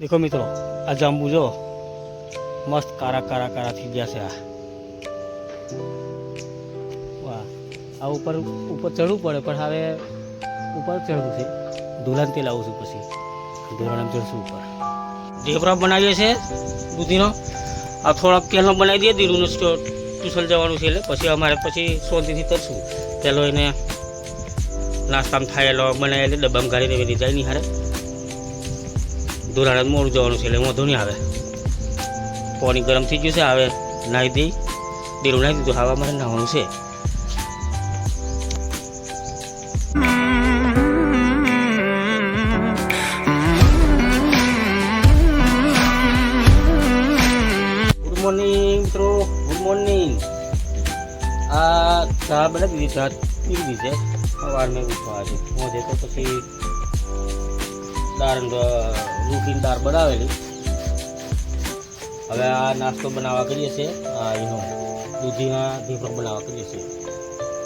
દેખો મિત્રો, આ જાંબુ જો મસ્ત કારા કારા કારા થઈ ગયા છે આ. વાહ, આ ઉપર ઉપર ચડવું પડે, પણ હવે ઉપર ચડવું છે. ધોલાન તેલ આવું છું પછી. ધોરણ ચડશું ઉપર. ઢેબરા બનાવીએ છે દૂધીનો. આ થોડાક તેલનો બનાવી દઈએ દીરુનો ટ્યુશન જવાનું છે એટલે પછી અમારે પછી શાંતિથી કરશું પેલો એને નાસ્તામાં ખાયેલો બનાવી એટલે ડબ્બામાં ગાડીને વેલી જાય નહીં હારે. ધોરાણા મોડું જવાનું છે, એટલે વાંધો નહીં આવે. પાણી ગરમ થઈ ગયું છે, હવે નાહી દઈ દીરું નાહી દીધું, હવે મારે નાહવાનું છે. મોર્નિંગ મિત્રો. ગુડ મોર્નિંગ આ ચા બનાવી દીધી, ચા પીવી છે. સવાર મેં ઉઠવા મોજે તો પછી દાળ રૂટીન દાળ બનાવેલી. હવે આ નાસ્તો બનાવવા કરીએ છીએ. એનો દૂધીના ઢીપરો બનાવવા કરીએ છીએ.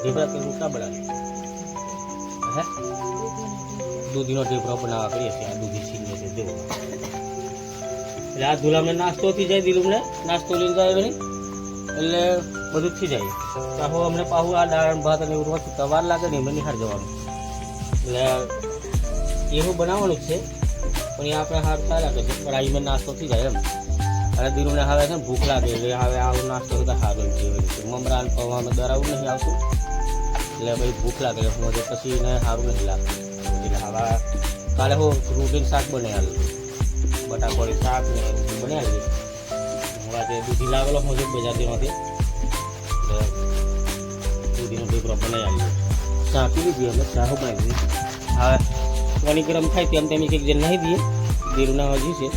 ઢીપરા કે રોટલા બનાવે હે? દૂધીનો ઢીપરો બનાવવા કરીએ છીએ. આ દૂધી છીનીએ છીએ દેવો એટલે આ ધુલામને નાસ્તો થઈ જાય દિલુમને નાસ્તો લઈને જાય એટલે બધું થઈ જાય. પાહુ અમને પાહું આ દાળ ભાત અને એવું રોજ વાર લાગે ને એમને નિહાર જવાનું. એટલે એવું બનાવવાનું છે. પણ એ આપણે હાર ચાલ્યા છે પણ આ નાસ્તો થઈ જાય એમ. અને દીરુને હવે છે ને ભૂખ લાગે એટલે હવે આવું નાસ્તો તો સારો એમ કહેવાય છે મમરા ને પૌવામાં દર આવું નહીં આવતું. એટલે ભાઈ ભૂખ લાગે એટલે હું પછી એને સારું નથી લાગતું. એટલે હવે કાલે હું રૂટીન શાક બનાવી બટાકોડી શાક ને બધું બનાવી હું આજે દૂધી લાવેલો હું એટલે દૂધીનો ઢીકરો બનાવી ચા પી લીધી અમે ચા બનાવી હવે પાણી ગરમ થાય તેમ તેમ એક એક જણ નાહી દઈએ દીરુના હજી છે.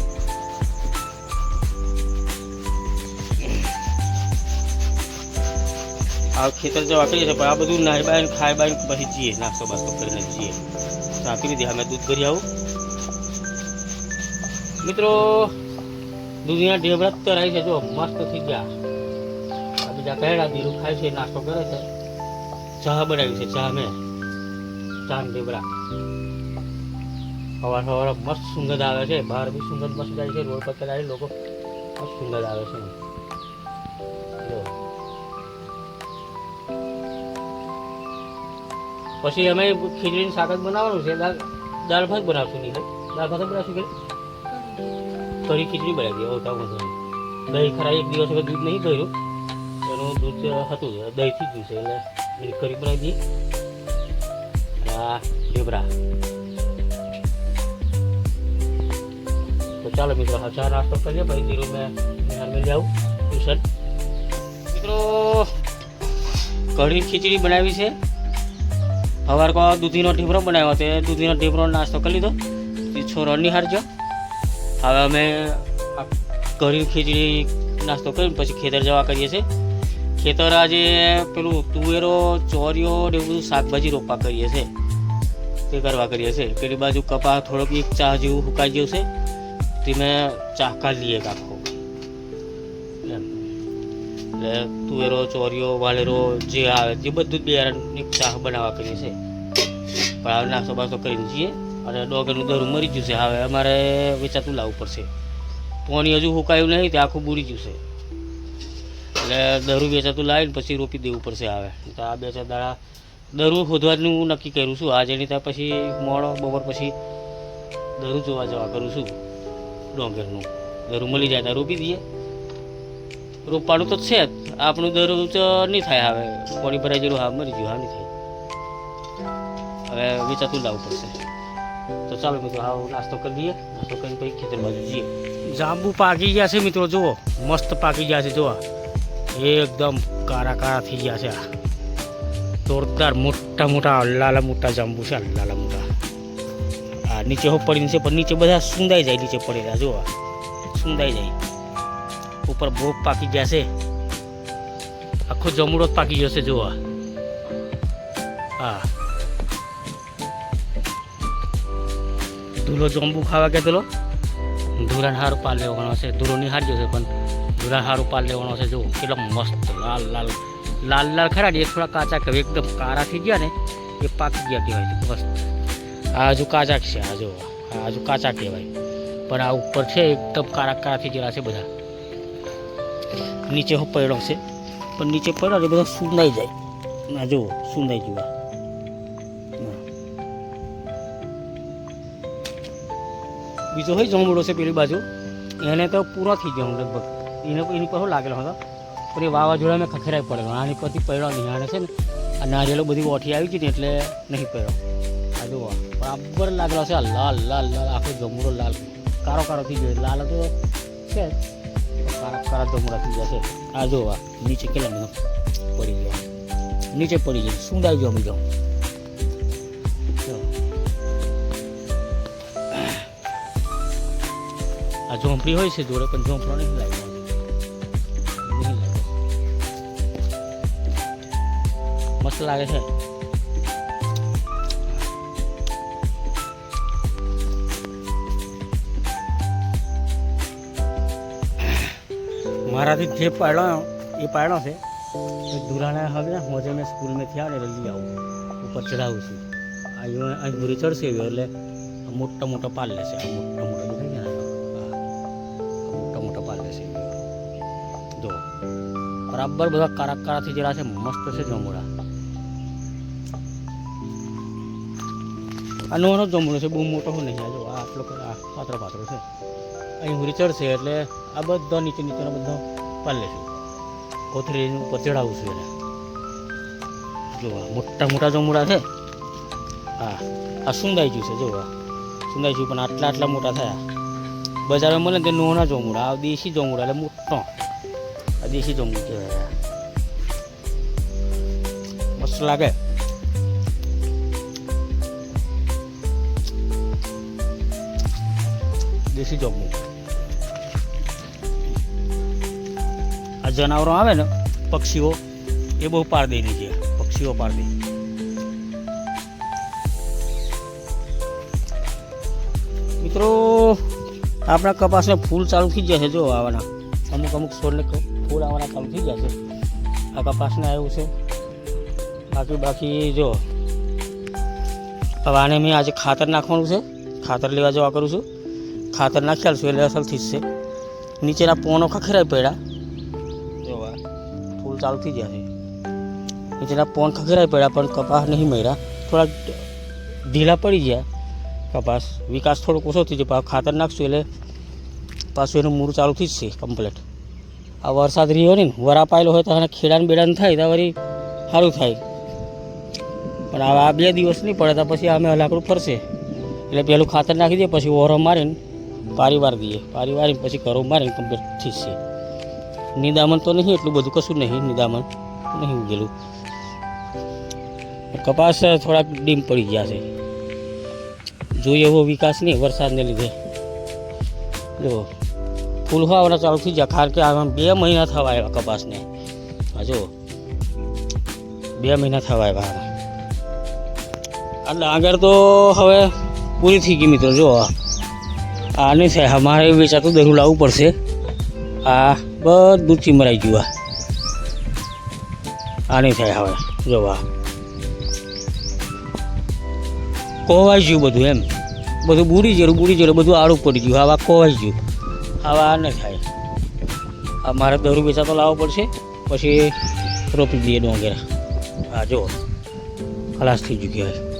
આ ખેતર જવા કરીએ છીએ, પણ આ બધું નાહી બાય ખાઈ બાય પછી જઈએ નાસ્તો બાસ્તો કરીને જઈએ આપી દીધી અમે દૂધ કરી આવું. મિત્રો દૂધીના ઢેબરા તરાય છે, જો મસ્ત થઈ ગયા. આ બીજા પહેલા દીરું ખાય છે, નાસ્તો કરે છે. ચા બનાવી છે, ચા મેં. ચા ને ઢેબરા સવાર સવાર મસ્ત સુગંધ આવે છે. બહાર બી સુગંધ મસ્ત જાય છે. રોડ પર ચલાવી લોકો મસ્ત સુગંધ આવે છે. પછી અમે ખીચડીનું શાક જ બનાવવાનું છે. દાળ દાળ ભાત બનાવશું નહીં દાળ ભાત બનાવશું કે? કઢી ખીચડી બનાવી દઈએ. ઓછા વાંધો નહીં. દહીં ખરા એક દિવસ હવે દૂધ નહીં ભર્યું એનું દૂધ હતું દહીંથી જ છે. એટલે કરી બનાવી દઈએ. આ ઢેબરા. ચાલો મિત્રો, હા, ચા નાસ્તો કરીએ પછી ધીરું મેં જાઉં, ટ્યુશન. મિત્રો, કઢી ખીચડી બનાવી છે. સવાર કો દૂધીનો ઢીપરો બનાવ્યો તે દૂધીનો ઢીપરો નાસ્તો કરી લીધો. છોરો નિહારજો હવે અમે કઢી ખીચડી નાસ્તો કરીને પછી ખેતર જવા કરીએ છીએ. ખેતર આજે પેલું તુવેરો, ચોરીઓ ને એવું બધું શાકભાજી રોપવા કરીએ છીએ. તે કરવા કરીએ છીએ. પેલી બાજુ કપા થોડોક એક ચા જેવું સુકાઈ ગયું છે. તે મેં ચા કાઢી લઈએ આખો એમ એટલે તુવેરો ચોરીઓ વાલેરો જે આવે તે બધું જ એક ચાહ બનાવવા કરીએ છીએ પણ હવે નાસ્તો બાસ્તો કરીને જઈએ અને ડોગરનું દરું મરી ગયું છે હવે અમારે વેચાતું લાવવું પડશે પોણી હજુ સુકાયું નહીં તે આખું બુરી ગયું છે એટલે દરું વેચાતું લાવીને પછી રોપી દેવું પડશે હવે તો આ બે ચાર દાડા દરું શોધવાનું નક્કી કર્યું છું આજે નહીં ત્યાં પછી મોડો બપોર પછી દરું જોવા જવા કરું છું ડોંગરનું. દરું મળી જાય ત્યાં રોપી દઈએ. રોપવાનું તો છે જ. આપણું દરું તો નહીં થાય હવે. પાણી ભરાઈ જરૂર હા, મરી ગયું, હા, નહીં થાય. હવે વેચાતું લાવવું પડશે. તો ચાલો મિત્રો હા નાસ્તો કરી દઈએ નાસ્તો કરીને પછી ખેતર બાજુ જઈએ. જાંબુ પાકી ગયા છે મિત્રો, જુઓ. મસ્ત પાકી ગયા છે, જુઓ. એકદમ કારા કારા થઈ ગયા છે આ. જોરદાર મોટા મોટા, લાલા મોટા જાંબુ છે લાલા મોટા. આ નીચે હો પડીને છે, પણ નીચે બધા સુંદાઈ જાય, નીચે પડેલા, જુઓ સુંદાઈ જાય. ઉપર બહુ પાકી ગયા છે. આખો જમડો જ પાકી જશે જુઓ હા. ધૂલો જોંબુ ખાવા ગયેલો ધુરાન હારું પાલ લેવાનો છે. ધૂરો નિહાળ છે, પણ ધુરાન હારું પાલ લેવાનો છે જો કેટલો મસ્ત, લાલ લાલ. લાલ લાલ ખરા ને એ થોડા કાચા કહેવાય એકદમ કાળા થઈ ગયા ને, એ પાકી ગયા કહેવાય છે, મસ્ત. આ હજુ કાચા છે આ જો આ હજુ કાચા કહેવાય. પણ આ ઉપર છે, એકદમ કારા કારાથી ગયેલા છે બધા. નીચે પડ્યો છે. પણ નીચે પડ્યો એટલે બધા સુંદાઈ જાય. ના જુઓ, સુંદાઈ જુઓ. બીજો હોય જમડો છે પેલી બાજુ. એને તો પૂરો થઈ ગયો લગભગ. એને એની પર લાગેલો હતો. પણ એ વાવાઝોડા મેં ખખેરાઈ પડેલો આની પરથી પડ્યો નહીં. આને છે ને આ નારિયેલો બધી ઓઠી આવી ગઈ ને એટલે નહીં પડ્યો. આ જુઓ બરાબર લાગેલો છે આ લાલ લાલ લાલ આખો જમડો લાલ કારો કારો થઈ ગયો લાલ તો છે જ, પણ કારા કારા જમડા થઈ જશે આ જુઓ આ નીચે કેટલા બધો પડી ગયો નીચે પડી ગયો સુંદાઈ ગયો બીજો જો. આ ઝોંપડી હોય છે જોડે પણ ઝોંપડો નહીં લાગ્યો નહીં લાગ્યો મસ્ત લાગે છે મારાથી જે પાડ્યો એ પાડ્યો છે, એ દુરાણા હવે ને હોજે મેં સ્કૂલમાં થયા ને લઈ આવું, ઉપર ચડાવું છું. અહીં અહીં ભૂરી ચડશે એટલે મોટો મોટા પાલ લેશે, આ મોટા મોટા દેખાય ને આ આ મોટા મોટા પાલ લેશે. જો, બરાબર બધા કારા કારાથી જરા છે, મસ્ત છે જમોડા આ નાનો જમણો છે, બહુ મોટો નહીં, આ જો આ આટલો આ પાત્ર પાત્ર છે. અહીં હુરી છે એટલે આ બધો નીચે નીચેનો બધો પાલે છું કોથળીની ઉપર ચડાવું છું એને. જો મોટા મોટા જમુડા છે. હા, આ સુંદાઈ ગયું છે જો સુંદાઈ ગયું પણ આટલા આટલા મોટા થયા. બજારમાં મળે ને તે નોના જમુડા આ દેશી જમુડા એટલે મોટો. આ દેશી જમું કહેવાય. મસ્ત લાગે. દેશી જમવું જનાવરો આવે ને, પક્ષીઓ એ બહુ પાર દઈ છે. પક્ષીઓ પાર દે મિત્રો, આપણા કપાસને ફૂલ ચાલુ થઈ જશે જો આવવાના. અમુક અમુક છોડને ફૂલ આવવાના ચાલુ થઈ જશે. આ કપાસને આવ્યું છે. બાકી બાકી જો. હવે આને મેં આજે ખાતર નાખવાનું છે. ખાતર લેવા જવા કરું છું. ખાતર નાખ્યા છું એટલે અસલ થીશે નીચેના પોનો ખખેરાઈ પડ્યા. ચાલુ થઈ ગયા છે નીચેના પોન ખખેરાય પડ્યા, પણ કપાસ નહીં મળ્યા. થોડાક ઢીલા પડી ગયા. કપાસ વિકાસ થોડોક ઓછો થઈ જાય ખાતર નાખશું એટલે પાછું એનું મૂળ ચાલુ થઈ જશે કમ્પ્લેટ આ વરસાદ રહ્યો ને વરા પાયેલો હોય તો આને ખેડાને બેડાને થાય, તો વળી સારું થાય. પણ આ બે દિવસ નહીં પડે, તો પછી અમે લાકડું ફરશે. એટલે પહેલું ખાતર નાખી દઈએ પછી ઓરો મારીને પારી વાર દઈએ. પારી વારીને પછી ઘરો મારીને કમ્પ્લેટ થઈ જશે નિદામણ તો નહીં, એટલું બધું કશું નહીં, નિદામણ નહીં ઉગેલું. કપાસ થોડાક ડીમ પડી ગયા છે. જોઈએ એવો વિકાસ નહીં વરસાદને લીધે. જો, ફૂલ ચાલુ થઈ ગયા, કારણ કે આમાં બે મહિના થવા આવ્યા કપાસને. હા જો, બે મહિના થવા આવ્યા આ ડાંગર તો હવે પૂરી થઈ ગઈ મિત્રો, જો. નહીં થાય, અમારે વેચાતું દરું લાવવું પડશે. આ બધું ચીમરાઈ આ આ. નહીં થાય હવે જોવા કોવાઈ ગયું બધું એમ. બધું બુડી જરૂર બુડી જરું બધું આડું પડી ગયું. આવા કોવાઈ ગયું. આવા આ નહીં થાય. આ મારે દરું તો લાવવો પડશે. પછી રોપી દઈએ ડોંગેરા. હા જો ખલાસ થઈ ચૂક્યા